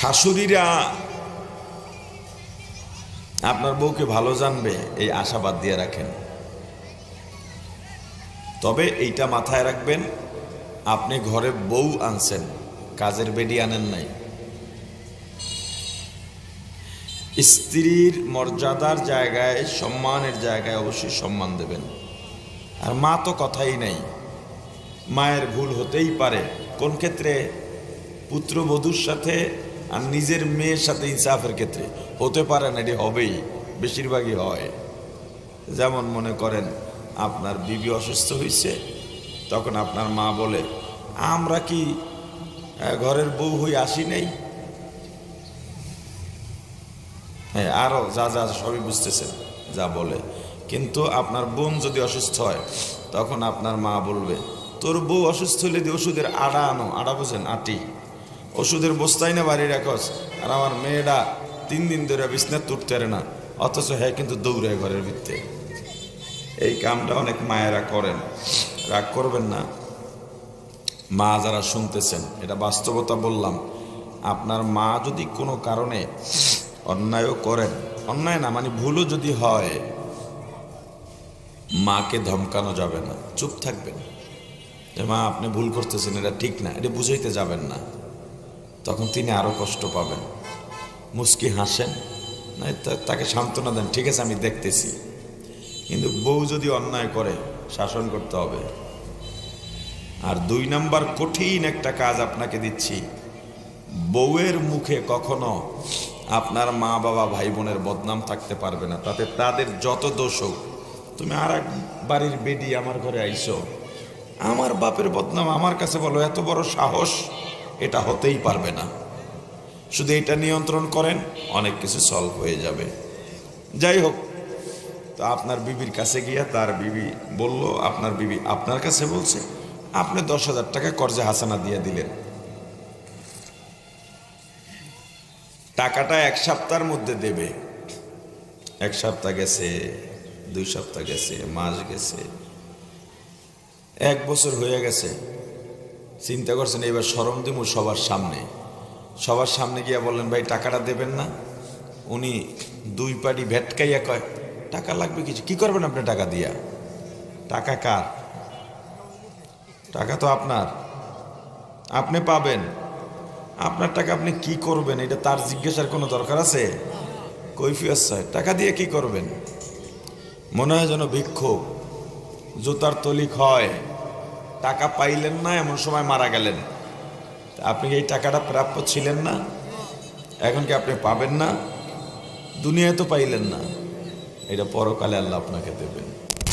শাশুড়িরা আপনার বউকে ভালো জানবে, এই আশাবাদ দিয়ে রাখেন। তবে এইটা মাথায় রাখবেন, আপনি ঘরে বউ আনছেন, কাজের বেডি আনেন নাই। স্ত্রীর মর্যাদার জায়গায়, সম্মানের জায়গায় অবশ্যই সম্মান দেবেন। আর মা তো কথাই নেই, মায়ের ভুল হতেই পারে। কোন ক্ষেত্রে পুত্রবধূর সাথে আর নিজের মেয়ের সাথে ইনসাফের ক্ষেত্রে হতে পারে না, এটি হবেই, বেশিরভাগই হয়। যেমন মনে করেন, আপনার বিবি অসুস্থ হয়েছে তখন আপনার মা বলে, আমরা কি ঘরের বউ হয়ে আসি নাই? হ্যাঁ আরও যা যা, সবই বুঝতেছেন যা বলে। কিন্তু আপনার বোন যদি অসুস্থ হয়, তখন আপনার মা বলবে, তোর বউ অসুস্থ হলে দিয়ে ওষুধের আড়া আনো। আড়া বোঝেন, আটি। ওষুধের বস্তাই না বাড়ি রাখস। আর আমার মেয়েটা তিন দিন ধরে বিছনার তুটতে না। অথচ হ্যাঁ কিন্তু দৌড়ায় ঘরের ভিত্তে এই কামটা অনেক মায়েরা করেন। রাগ করবেন না। মা যারা শুনতেছেন, এটা বাস্তবতা বললাম। আপনার মা যদি কোনো কারণে অন্যায়ও করেন, অন্যায় না মানে ভুলও যদি হয়, মাকে ধমকানো যাবে না। চুপ থাকবেন। যে মা, আপনি ভুল করতেছেন, এটা ঠিক না, এটা বুঝাইতে যাবেন না। তখন তিনি আরও কষ্ট পাবেন। মুস্কি হাসেন তাকে সান্ত্বনা দেন, ঠিক আছে, আমি দেখতেছি। কিন্তু বউ যদি অন্যায় করে, শাসন করতে হবে। আর দুই নাম্বার কঠিন একটা কাজ আপনাকে দিচ্ছি। বউয়ের মুখে কখনো আপনার মা বাবা, ভাই বোনের বদনাম থাকতে পারবে না। তাতে তাদের যত দোষ হোক, তুমি আর এক বাড়ির বেডি আমার ঘরে আইসো। আমার বাপের বদনাম আমার কাছে বলো, এত বড় সাহস। এটা হতেই পারবে না। শুধু এটা নিয়ন্ত্রণ করেন, অনেক কিছু সলভ হয়ে যাবে। যাই হোক, তো আপনার বিবির কাছে গিয়া তার বিবি বলল, আপনার বিবি আপনার কাছে বলছে? আপনি দশ হাজার টাকা কর্জে হাসানা দিয়ে দিলেন। টাকাটা এক সপ্তাহের মধ্যে দেবে। এক সপ্তাহ গেছে, দুই সপ্তাহ গেছে, মাস গেছে, এক বছর হয়ে গেছে। চিন্তা করছেন এবার সরম দিমু সবার সামনে। সবার সামনে গিয়া বললেন, ভাই, টাকাটা দেবেন না। উনি দুই পাটি ভেটকাইয়া কয়, টাকা লাগবে কিছু? কি করবেন আপনি টাকা দিয়া? টাকা কার? টাকা তো আপনার। আপনি পাবেন। আপনার টাকা আপনি কি করবেন, এটা তার জিজ্ঞাসার কোনো দরকার আছে? কৈফিয়ত স্যার টাকা দিয়ে কি করবেন? মনে হয় যেন ভিক্ষুক, জুতার তলিক হয়। টাকা পাইলেন না, এমন সময় মারা গেলেন। আপনি এই টাকাটা প্রাপ্য ছিলেন না? এখন কি আপনি পাবেন না? দুনিয়ায় তো পাইলেন না। এটা পরকালে আল্লাহ আপনাকে দেবেন।